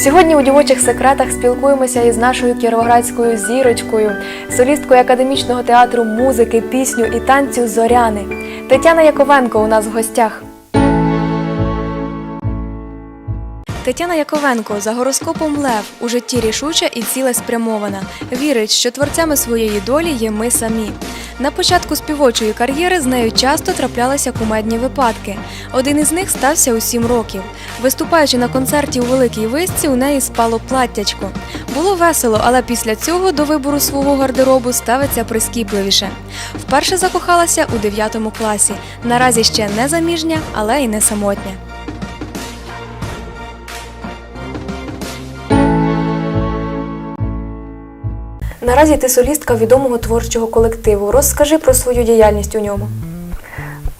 Сьогодні у дівочих секретах спілкуємося із нашою кіровоградською зірочкою, солісткою академічного театру музики, пісню і танцю Зоряни. Тетяна Яковенко у нас в гостях. Тетяна Яковенко за гороскопом Лев у житті рішуча і цілеспрямована. Вірить, що творцями своєї долі є ми самі. На початку співочої кар'єри з нею часто траплялися кумедні випадки. Один із них стався у сім років. Виступаючи на концерті у великій висці, у неї спало платтячко. Було весело, але після цього до вибору свого гардеробу ставиться прискіпливіше. Вперше закохалася у 9 класі. Наразі ще не заміжня, але й не самотня. Наразі ти солістка відомого творчого колективу. Розкажи про свою діяльність у ньому.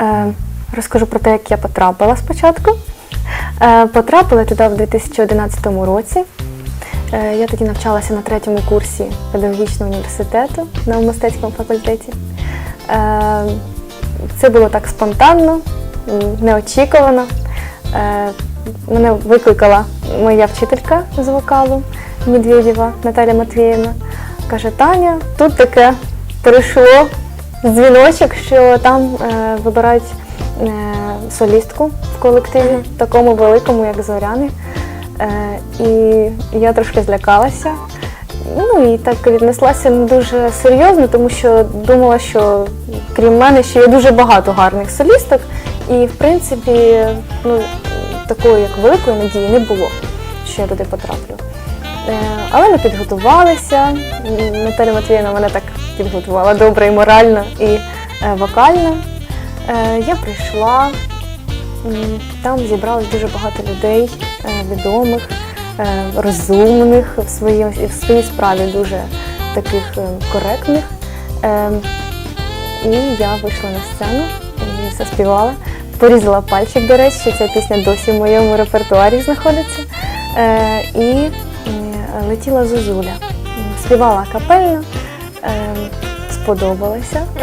Е, розкажу про те, як я потрапила спочатку. Е, потрапила туди в 2011 році. Е, я тоді навчалася на третьому курсі педагогічного університету на мистецькому факультеті. Е, це було так спонтанно, неочікувано. Е, мене викликала моя вчителька з вокалу Медведєва Наталя Матвіївна. Каже, Таня, тут таке прийшло дзвіночок, що там е, вибирають е, солістку в колективі, такому великому, як Зоряни. Е, і я трошки злякалася. Ну і так віднеслася не дуже серйозно, тому що думала, що крім мене ще є дуже багато гарних солісток. І в принципі, ну, такої як великої надії не було, що я туди потраплю. Е, Але ми підготувалися. Наталя Матвіївна мене так підготувала добре і морально, і е, вокально. Е, Я прийшла, там зібралось дуже багато людей, відомих, розумних в своїй, в своїй справі дуже таких коректних. І я вийшла на сцену і заспівала. Порізала пальчик, до речі, ця пісня досі в моєму репертуарі знаходиться. І летіла Зозуля. Співала капельно, е, сподобалася.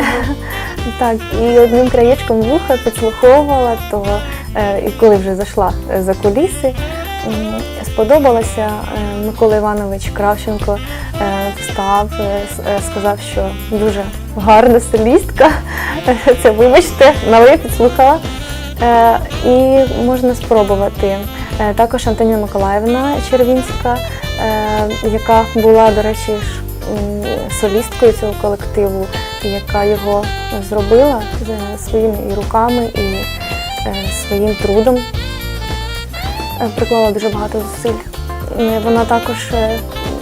Так, і одним краєчком вуха підслуховувала, то е, і коли вже зайшла е, за куліси, сподобалося. Е, Микола Іванович Кравченко е, встав, е, е, сказав, що дуже гарна солістка. Це вибачте, налив підслухала. Е, І можна спробувати. Е, Також Антоніна Миколаївна Червінська, е, яка була, до речі, солісткою цього колективу, яка його зробила своїми і руками, і е, своїм трудом. Е, Приклала дуже багато зусиль. Е, Вона також е,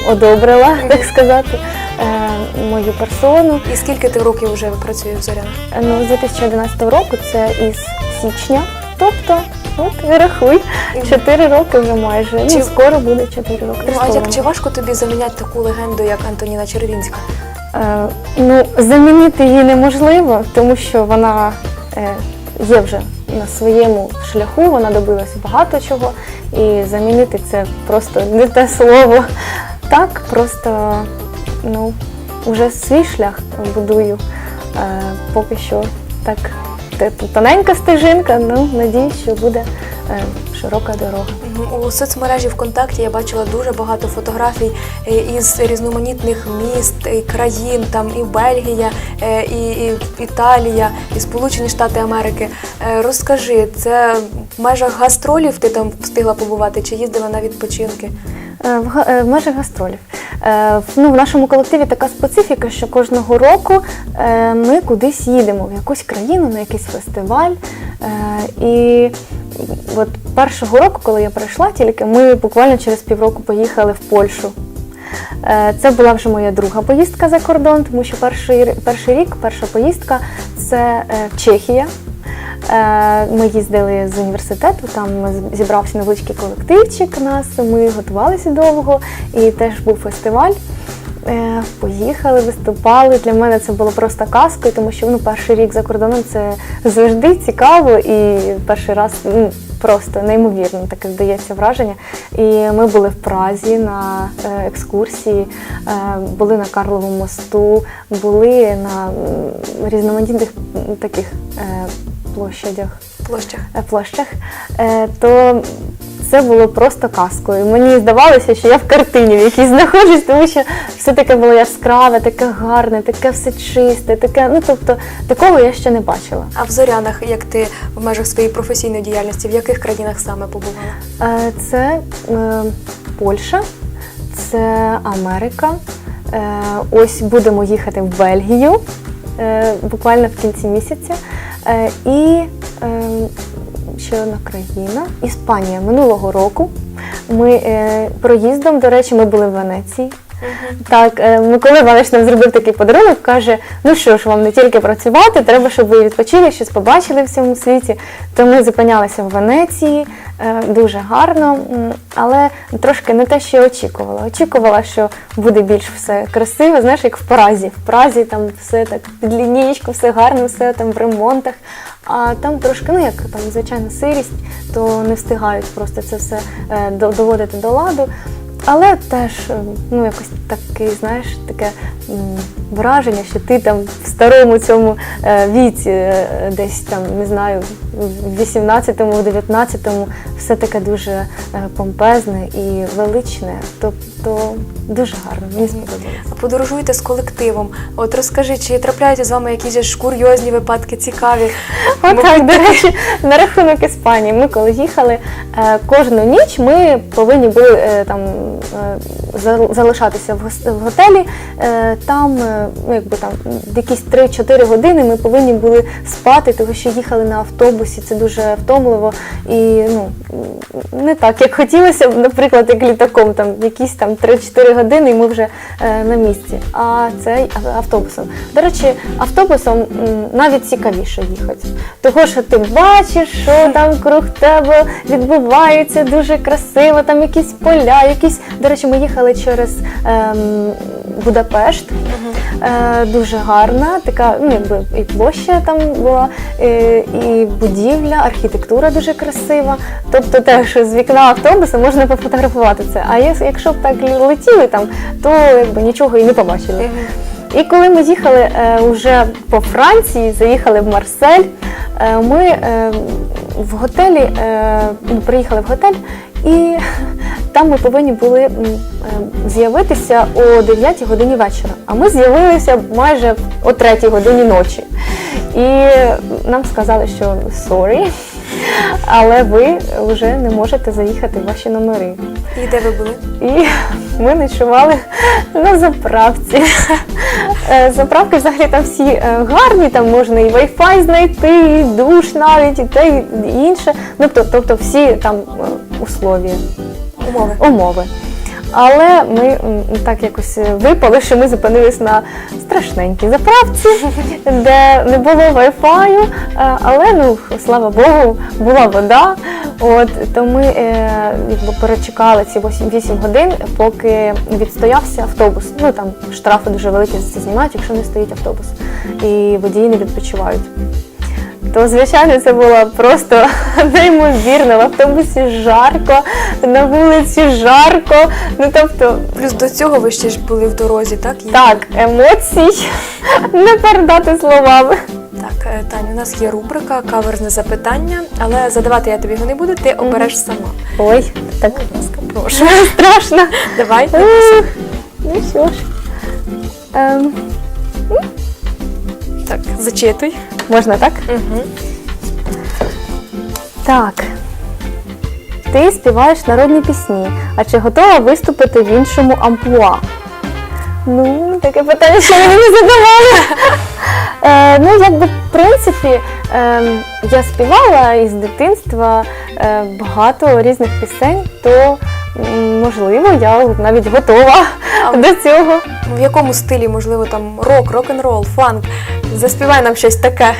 одобрила, так сказати, е, мою персону. І скільки ти років вже працюєш в Зоряна? Ну, з 2011 року це із січня. Тобто, от рахуй, 4 роки вже майже. Чи- Ну, скоро буде 4 роки. Ну а як чи важко тобі заміняти таку легенду, як Антоніна Червінська? Е, ну, замінити її неможливо, тому що вона е, є вже на своєму шляху, вона добилася багато чого, і замінити це просто не те слово. Так, просто ну, вже свій шлях будую. Е, поки що так те- тоненька стежинка, ну надіюсь, що буде е, широка дорога. У соцмережі ВКонтакті я бачила дуже багато фотографій е, із різноманітних міст і країн, там і Бельгія, е, і, Італія, і Сполучені Штати Америки. Розкажи, це в межах гастролів ти там встигла побувати чи їздила на відпочинки? В межах гастролів. Е, Ну, в нашому колективі така специфіка, що кожного року е, ми кудись їдемо в якусь країну, на якийсь фестиваль. Е, І от першого року, коли я прийшла, тільки ми буквально через півроку поїхали в Польщу. Це була вже моя друга поїздка за кордон, тому що перший, перший рік, перша поїздка це Чехія. Е, Ми їздили з університету, там зібрався невеличкий колективчик нас, ми готувалися довго і теж був фестиваль. Е, Поїхали, виступали. Для мене це було просто казкою, тому що ну, перший рік за кордоном це завжди цікаво і перший раз ну, просто неймовірно таке здається враження. І ми були в Празі на е, екскурсії, були на Карловому мосту, були на різноманітних таких площадях Площах. е, площах, е, то це було просто казкою. Мені здавалося, що я в картині в якійсь знаходжусь, тому що все таке було яскраве, таке гарне, таке все чисте, таке, ну тобто такого я ще не бачила. А в зорянах, як ти в межах своєї професійної діяльності, в яких країнах саме побувала? Е, Це е, Польща, це Америка. Е, Ось будемо їхати в Бельгію буквально в кінці місяця. Е, І е, ще одна країна Іспанія минулого року. Ми е, проїздом, до речі, ми були в Венеції. Так, е, Микола Іванович нам зробив такий подарунок, каже: ну що ж, вам не тільки працювати, треба, щоб ви відпочили, щось побачили в цьому світі. То ми зупинялися в Венеції, е, дуже гарно, але трошки не те, що я очікувала. Очікувала, що буде більш все красиво, знаєш, як в Празі. В Празі там все так під лінієчку, все гарно, все там в ремонтах. А там трошки, ну як там звичайно сирість, то не встигають просто це все е, доводити до ладу. Але теж ну якось такий, знаєш, таке враження, що ти там в старому цьому е, віці, е, десь там, не знаю, в 18-му, в 19-му, все таке дуже е, помпезне і величне. Тобто дуже гарно, мені сподобалося. А подорожуєте з колективом. От розкажи, чи трапляються з вами якісь ж курйозні випадки, цікаві? Отак, до речі, на рахунок Іспанії. Ми коли їхали кожну ніч, ми повинні були там залишатися в готелі. Е, Там, е, ну якби там якісь 3-4 години ми повинні були спати, тому що їхали на автобусі. Це дуже втомливо і ну не так, як хотілося б, наприклад, як літаком, там якісь там 3-4 години, і ми вже е, на місці. А цей автобусом. До речі, автобусом навіть цікавіше їхати. Того, що ти бачиш, що там круг тебе відбувається дуже красиво, там якісь поля, якісь. До речі, ми їхали через ем, Будапешт. Е, дуже гарна, така, ну якби і площа там була, е, і будівля, архітектура дуже красива. Тобто теж з вікна автобуса можна пофотографувати це. А якщо б так летіли там, то якби нічого і не побачили. І коли ми їхали е, вже по Франції, заїхали в Марсель, е, ми е, в готелі е, ну, приїхали в готель, і там ми повинні були е, з'явитися о 9 годині вечора. А ми з'явилися майже о 3 годині ночі. І нам сказали, що sorry, але ви вже не можете заїхати в ваші номери. І де ви були? І ми ночували на заправці. Е, Заправки взагалі там всі е, гарні, там можна і Wi-Fi знайти, і душ навіть, і те, і інше. Ну, тобто, тобто всі там е, условия, Умови. умови. Але ми так якось випали, що ми зупинились на страшненькій заправці, де не було Wi-Fi, е, але ну слава Богу, була вода. От то ми е, якби перечекали ці 8, 8 годин, поки відстоявся автобус. Ну там штрафи дуже великі за це знімають, якщо не стоїть автобус, і водії не відпочивають. То, звичайно, це було просто неймовірно. В автобусі жарко, на вулиці жарко. Ну тобто, Плюс до цього ви ще ж були в дорозі, так? Так, емоцій не передати словами. Так, е, Таню, у нас є рубрика каверзне запитання, але задавати я тобі його не буду, ти обереш сама. Ой, так Будь ласка, прошу. страшно. Давай. Ну що ж. Ем, Так, зачитуй. Можна так? Угу. Так. Ти співаєш народні пісні, а чи готова виступити в іншому амплуа? Ну, таке питання, що мені задавали. Е, ну, якби, в принципі, е, я співала із дитинства е, багато різних пісень, то м, можливо, я навіть готова до цього. В якому стилі, можливо, там рок, рок-н-рол, фанк? Заспівай нам щось таке.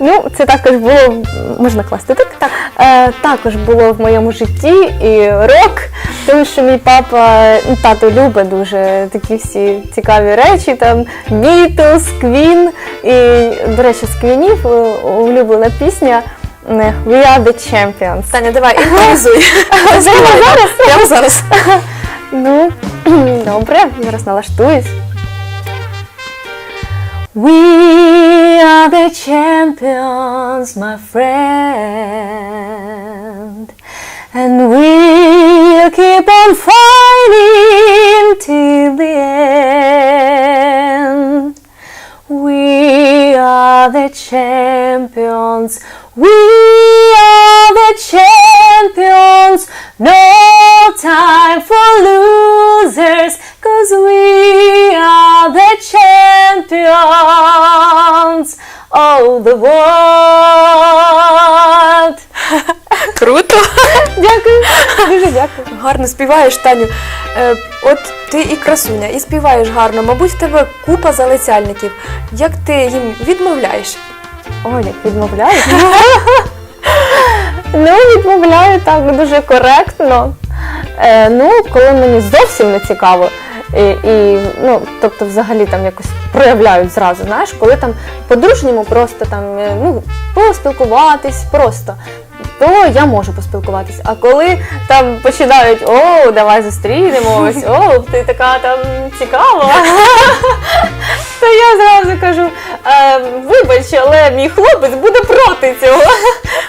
Ну, це також було можна класти так. так. Е, також було в моєму житті і рок, тому що мій папа, ну, тато любить дуже такі всі цікаві речі, там Beatles, Queen. І, до речі, з Квінів е, улюблена пісня е, We are the champions. Таня, давай, імпровізуй. Прямо зараз? Прямо зараз. Ну, добре, зараз налаштуюсь. We are the champions, my friend, and we keep on fighting till the end. We are the champions. Круто! Дякую, дуже дякую. Гарно співаєш, Таню. Е, от ти і красуня, і співаєш гарно. Мабуть, в тебе купа залицяльників. Як ти їм відмовляєш? Ой, як відмовляю. ну, відмовляю так дуже коректно. Е, ну, коли мені зовсім не цікаво. І, і, ну, тобто, взагалі там якось проявляють зразу, знаєш, коли там по-дружньому просто там е, ну, поспілкуватись, просто. То я можу поспілкуватись. А коли там починають о, давай зустрінемось, о, ти така там цікава. То я зразу кажу, е, вибач, але мій хлопець буде проти цього.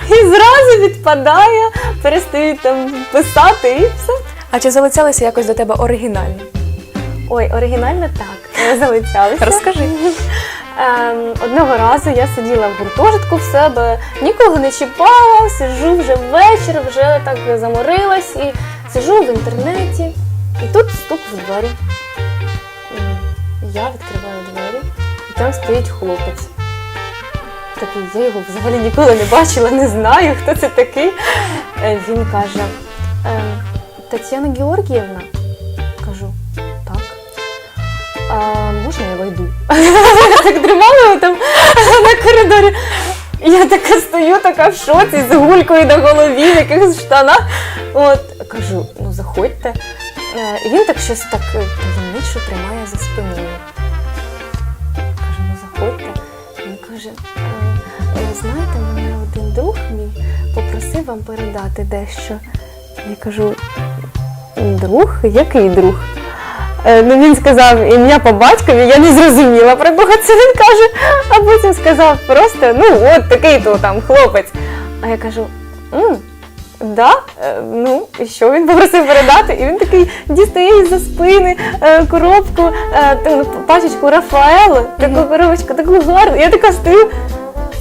І зразу відпадає, перестають там писати і все. А чи залицялися якось до тебе оригінально? Ой, оригінально так. Залицялися. Розкажи. Ем, одного разу я сиділа в гуртожитку в себе, нікого не чіпала, сиджу вже вечір, вже так заморилась і сиджу в інтернеті. І тут стук в двері. Я відкриваю двері, і там стоїть хлопець. Такий, я його взагалі ніколи не бачила, не знаю, хто це такий. Е, Він каже: «Ем, Тетяна Георгіївна? Кажу, так. Я так тримала там на коридорі. Я така стою, така в шоці, з гулькою на голові, в якихось штанах. От, кажу, ну заходьте. Е, І він так щось так е, таємничо тримає за спиною. Кажу, ну заходьте. Він каже, «Е, е, знаєте, мене один друг мій попросив вам передати дещо. Я кажу, друг? Який друг? Е, Ну, він сказав ім'я по батькові, я не зрозуміла про кого це він каже, а потім сказав просто, ну от такий то там хлопець. А я кажу, м, да? Е, Ну, і що він попросив передати? І він такий дістає із-за спини е, коробку, ту пачечку Рафаело, таку коробочку, таку гарну. Я така стою,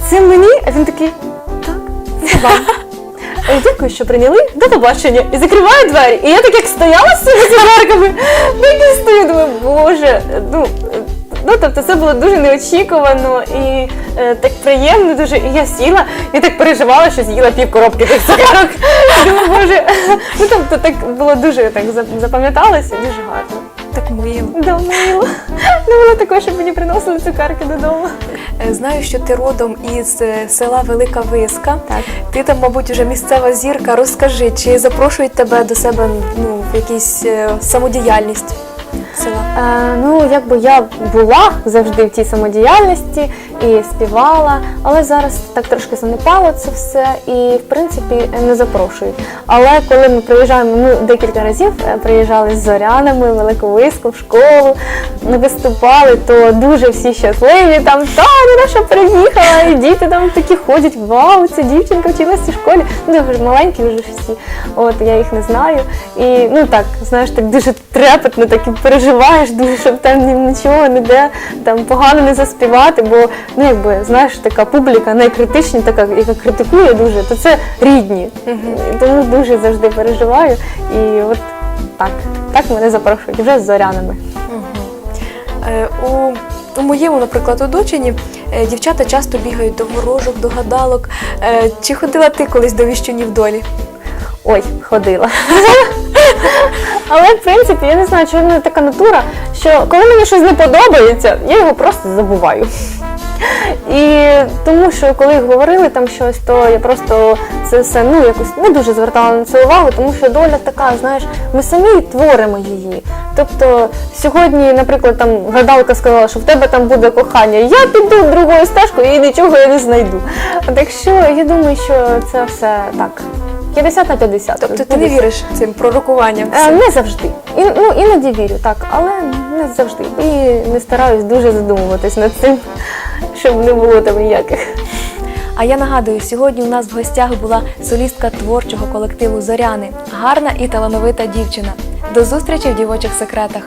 це мені? А він такий, так, це вам. Дякую, що прийняли. До побачення. І закриваю двері. І я так як стояла з цими цигарками, так і стою, думаю, боже, ну. Ну, тобто це було дуже неочікувано і е, так приємно дуже. І я сіла і так переживала, що з'їла пів коробки тих цигарок. Думаю, боже. Ну тобто так було дуже так запам'яталося, дуже гарно. Так мило. Да, мило. Не було такого, щоб мені приносили цукерки додому. Е, Знаю, що ти родом із е, села Велика Виска. Так. Ти там, мабуть, вже місцева зірка. Розкажи, чи запрошують тебе до себе ну, в якісь е, самодіяльність села? Е, ну, якби я була завжди в тій самодіяльності і співала, але зараз так трошки занепало це все і в принципі не запрошують. Але коли ми приїжджаємо, ми декілька разів е, приїжджали з зорянами Великовиску в школу, виступали, то дуже всі щасливі. Там Таня наша приїхала, і діти там такі ходять. Вау, ця дівчинка вчилася в школі. Ну, вже маленькі вже всі. От я їх не знаю. І ну так, знаєш, так дуже трепетно, так і переживаєш, дуже, щоб там ні- нічого ніде там погано не заспівати, бо ну якби знаєш, така публіка найкритичні, така, яка критикує дуже, то це рідні. І Тому дуже завжди переживаю. І от так, так мене запрошують вже з зорянами. Е, У, у моєму, наприклад, оточенні е, дівчата часто бігають до ворожок, до гадалок. Е, Чи ходила ти колись до віщунів долі? Ой, ходила. Але в принципі я не знаю, чому в мене така натура, що коли мені щось не подобається, я його просто забуваю. І тому що коли говорили там щось, то я просто це все ну якось не дуже звертала на це увагу, тому що доля така, знаєш, ми самі творимо її. Тобто сьогодні, наприклад, там гадалка сказала, що в тебе там буде кохання, я піду другою стежкою і нічого я не знайду. Так що я думаю, що це все так. 50 на 50. Тобто ти не віриш цим пророкуванням? Е, Не завжди. І, ну, іноді вірю, так, але не завжди. І не стараюсь дуже задумуватись над цим, щоб не було там ніяких. А я нагадую, сьогодні у нас в гостях була солістка творчого колективу Зоряни, гарна і талановита дівчина. До зустрічі в дівочих секретах.